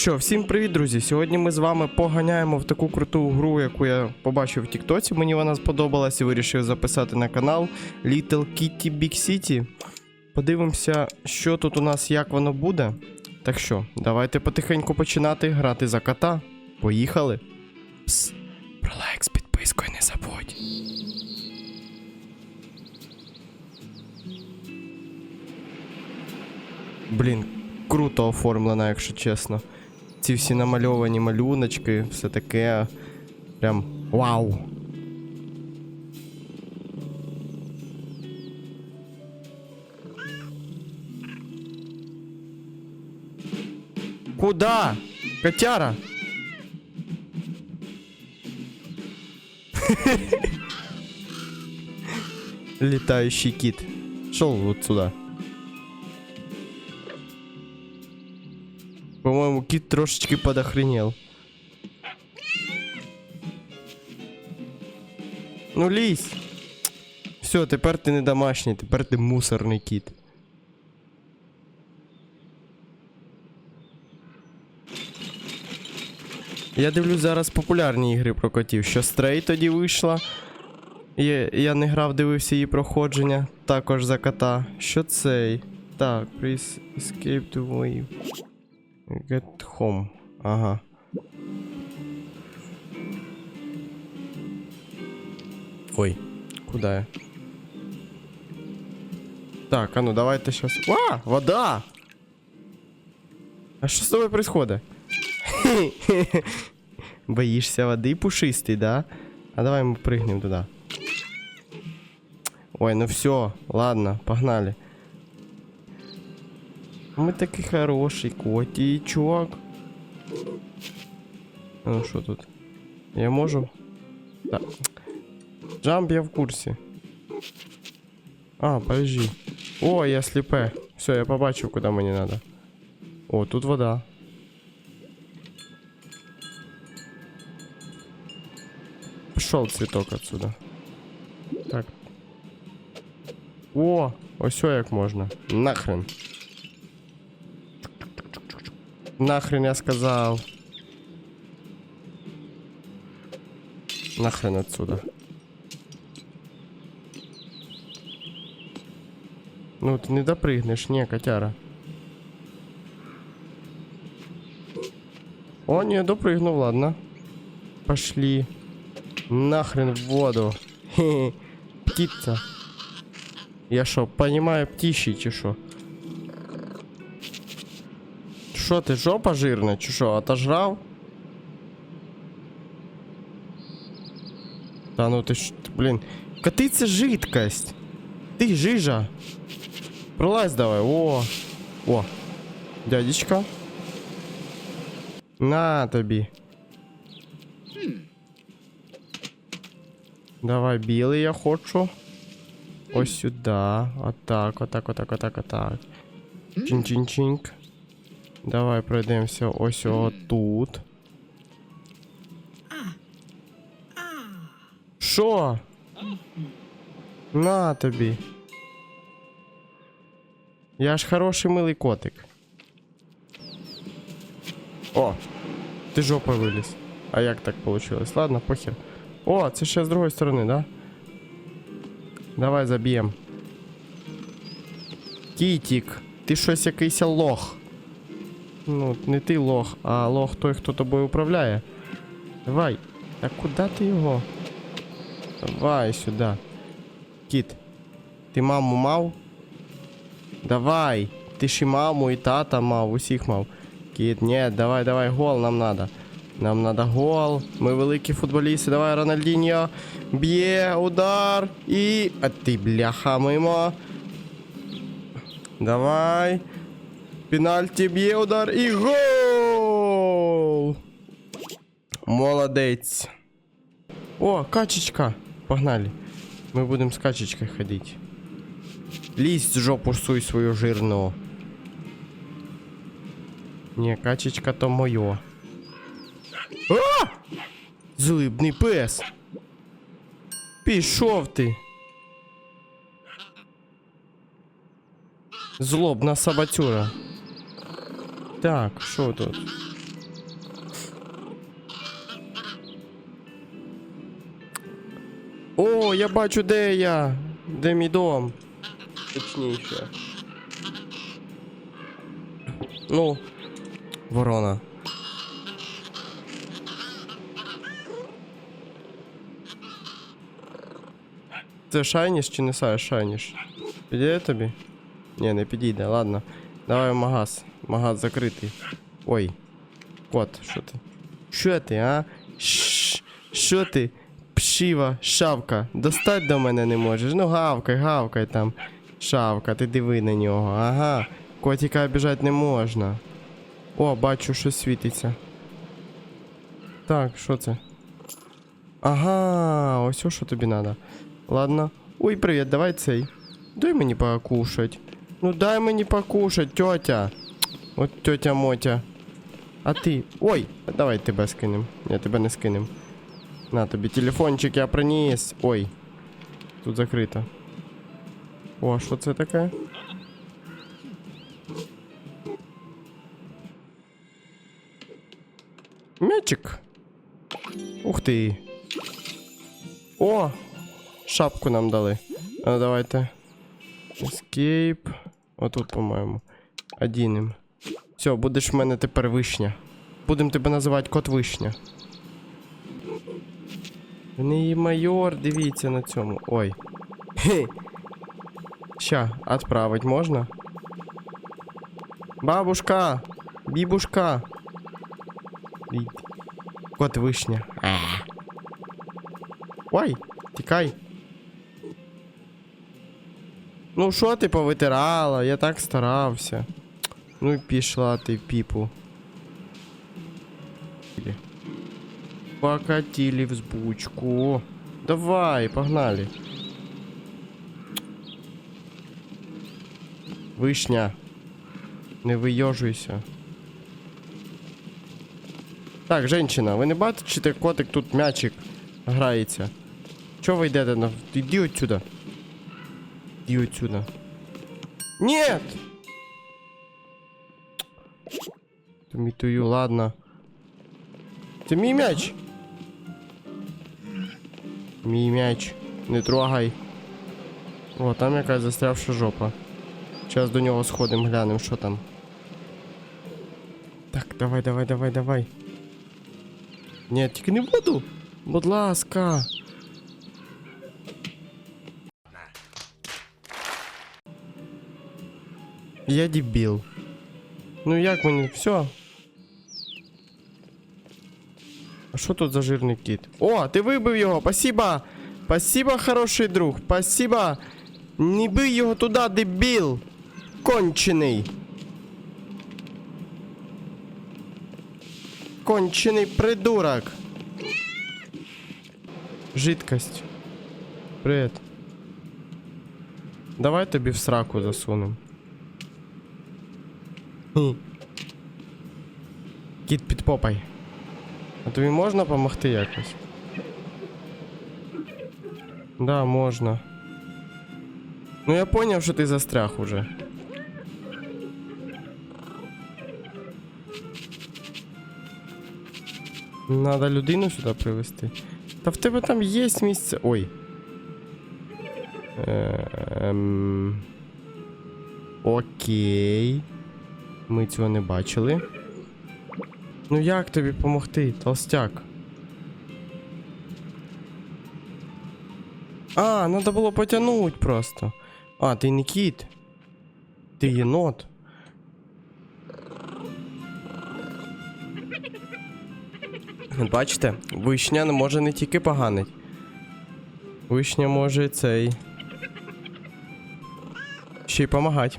Що, всім привіт, друзі! Сьогодні ми з вами поганяємо в таку круту гру, яку я побачив в Тіктоці. Мені вона сподобалась і вирішив записати на канал Little Kitty Big City. Подивимося, що тут у нас, як воно буде. Так що, давайте потихеньку починати грати за кота. Поїхали. Пс, про лайк з підпискою не забудь. Блін, круто оформлена, якщо чесно. Ці всі намальовані малюночки, все таке. Прям вау. Куда? Котяра? Летающий кит. Шел вот сюда. По-моему, кит трошечки подохренел. Ну лізь. Все, тепер ти не домашній, тепер ти мусорний кіт. Я дивлюсь зараз популярні ігри про котів. Що Стрей тоді вийшла. Я, я не грав, дивився її проходження. Також за кота. Що цей? Так, please escape to wave. Get home. Ага. Ой, куда я? Так, а ну давайте сейчас. А, вода! А что с тобой происходит? Боишься воды пушистый, да? А давай мы прыгнем туда. Ой, ну все, ладно, погнали. Мы такий хороший котичок. Ну що тут? Я можу? Так. Джамп я в курсі. А, подожди. О, я сліпе. Все, я побачив, куди мені надо. О, тут вода. Пішов цвіток отсюда. Так. О, ось о як можна. Нахрен. Нахрен я сказал. Нахрен отсюда. Ну, ты не допрыгнешь, не, котяра. О, не, допрыгнул, ладно. Пошли. Нахрен в воду. Хе-хе. Птица. Я шо, понимаю птищий, чи Що ти, жопа жирна, чи що, отожрав? Та ну ти ж, блін. Коти це жидкость. Ти жижа. Пролазь давай, о. О. Дядечка. На тобі. Давай, білий я хочу. Ось сюди. Отак, отак, отак, отак, отак. Чин-чин-чинк. Давай пройдемося ось отут. Що? На тобі. Я ж хороший милий котик. О! Ти жопа виліз. А як так получилось? Ладно, похер. О, це ще з другої сторони, да? Давай заб'єм. Кітік, ти щось якийсь лох. Ну, не ти лох, а лох той, хто тобою управляє. Давай. Та куди ти його? Давай сюди. Кіт. Ти маму мав? Давай. Ти ж і маму, і тата мав, усіх мав. Кіт, ні, давай, давай, гол нам надо. Нам надо гол. Ми великі футболісти. Давай, Рональдіньо. Б'є, удар. І. А ти бляха мимо. Давай. Пенальті б'є удар і гол! Молодець. О, качечка. Погнали. Ми будемо з качечкою ходити. Лізь жопу суй свою жирну. Ні, качечка то моє. А! Злибний пес. Пішов ти. Злобна собацюра. Так, що тут? О, я бачу, де я. Де мій дом. Точніше. Ну, ворона. Це шайніш чи не шайніш? Підійде тобі? Ні, не підійде, ладно. Давай в магаз. Магаз закритий. Ой. Кот, що ти? Що ти, а? Що ти? Пшива, шавка. Достать до мене не можеш. Ну гавкай, гавкай там. Шавка, ти диви на нього. Ага. Котика обіжати не можна. О, бачу, що світиться. Так, що це? Ага, ось що тобі треба. Ладно. Ой, привіт, давай цей. Дай мені покушать. Ну дай мені покушать, тетя. От тетя Мотя. А ти. Ой, давай тебе скинем. Я тебе не скинем. На тобі телефончик я приніс. Ой. Тут закрито. О, що це таке? Мячик. Ух ти. О! Шапку нам дали. А, давайте. Escape. Отут, по-моєму. Одінем. Все, будеш в мене тепер вишня. Будем тебе називати кот вишня. І майор, дивіться на цьому. Ой. Хе. Ща, отправить можна? Бабушка! Бібушка! Кот вишня. Ой, тікай. Ну, що ти повитирала? Я так старався. Ну і пішла ти в піпу. Покатили взбучку. Давай, погнали. Вишня. Не вийожуйся. Так, женщина, ви не бачите, котик тут м'ячик грається. Чого ви йдете на. Іди отсюда. Иди отсюда. Нет! Тумитую, ладно. Це мій м'яч. Мій м'яч. Не трогай. О, там якась застрявша жопа. Зараз до нього сходимо, глянемо, що там. Так, давай, давай, давай, давай. Ні, тільки не буду. Будь ласка. Я дебіл. Ну як мені? Все. А що тут за жирний кіт? О, ти вибив його! Спасибо! Спасибо, хороший друг! Спасибо! Не бий його туди, дебіл! Кончений! Кончений придурок! Жидкость. Привет. Давай тобі в сраку засунем. Хм. Кіт під попай. А тобі можна допомогти якось? Да, можна. Ну я поняв, що ти застряг уже. Надо людину сюди привезти. Та в тебе там є місце. Ой. Ем... Окей. Ми цього не бачили. Ну як тобі допомогти, толстяк? А, треба було потягнути просто. А, ти не кіт. Ти єнот. От Бачите, вишня може не тільки поганить. Вишня може цей. Ще й помагати.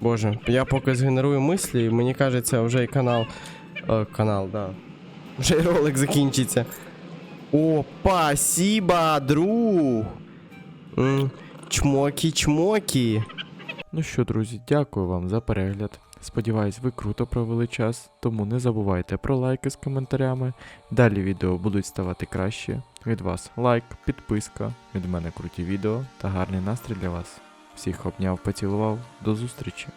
Боже, я поки згенерую мислі, і мені кажеться, вже і канал. О, канал, да. Вже й ролик закінчиться. О, спасибо, друг. Чмокі-чмокі. Ну що, друзі, дякую вам за перегляд. Сподіваюсь, ви круто провели час, тому не забувайте про лайки з коментарями. Далі відео будуть ставати краще. Від вас лайк, підписка, від мене круті відео та гарний настрій для вас. Всіх обняв, поцілував. До зустрічі!